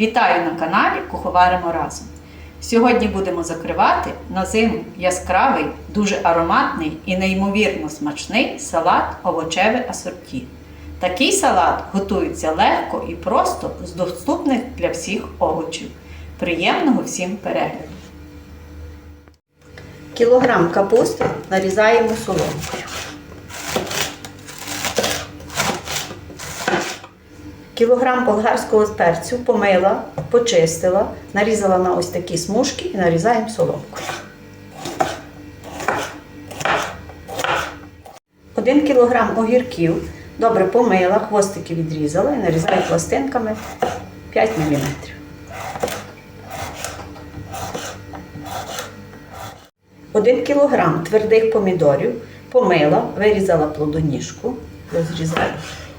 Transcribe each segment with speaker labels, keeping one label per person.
Speaker 1: Вітаю на каналі Куховаримо разом. Сьогодні будемо закривати на зиму яскравий, дуже ароматний і неймовірно смачний салат овочеве асорті. Такий салат готується легко і просто з доступних для всіх овочів. Приємного всім перегляду!
Speaker 2: Кілограм капусти нарізаємо соломкою. Кілограм болгарського перцю помила, почистила, нарізала на ось такі смужки і нарізаємо соломкою. Один кілограм огірків добре помила, хвостики відрізала і нарізаю пластинками 5 мм. Один кілограм твердих помідорів помила, вирізала плодоніжку, розрізаю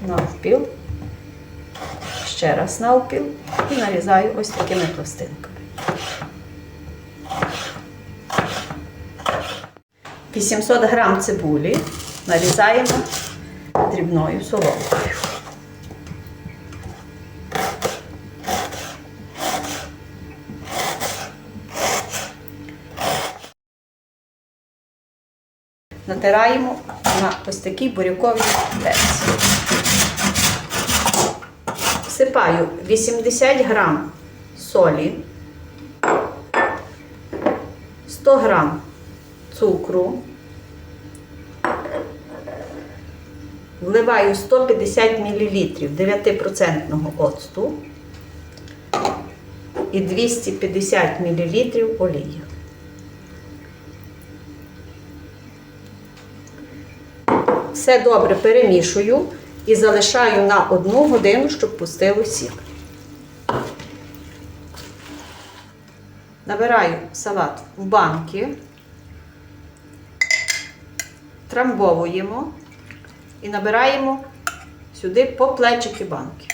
Speaker 2: навпіл, ще раз навпіл і нарізаю ось такими пластинками. 800 грам цибулі нарізаємо дрібною соломкою. Натираємо на ось такій буряковій терці. Всипаю 80 грам солі, 100 грам цукру, вливаю 150 мл 9% оцту і 250 мл олії. Все добре перемішую і залишаю на одну годину, щоб пустило сік. Набираю салат в банки, трамбовуємо і набираємо сюди по плечики банки.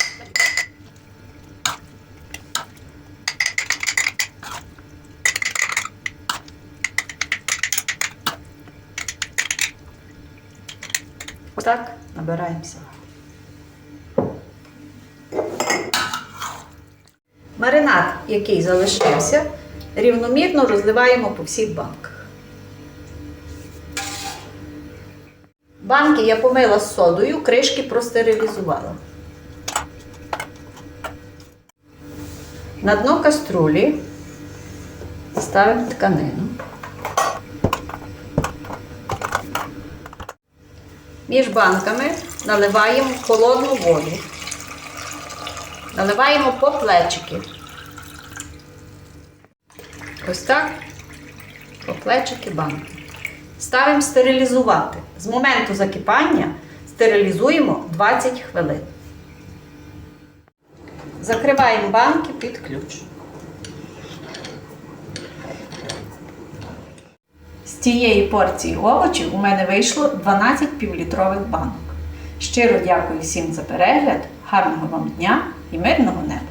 Speaker 2: Отак набираємо салат. Маринад, який залишився, рівномірно розливаємо по всіх банках. Банки я помила з содою, кришки простерилізувала. На дно каструлі ставимо тканину. Між банками наливаємо холодну воду. Наливаємо по плечики. Ось так по плечики банки. Ставимо стерилізувати. З моменту закипання стерилізуємо 20 хвилин. Закриваємо банки під ключ.
Speaker 1: Цієї порції овочів у мене вийшло 12 півлітрових банок. Щиро дякую всім за перегляд, гарного вам дня і мирного неба!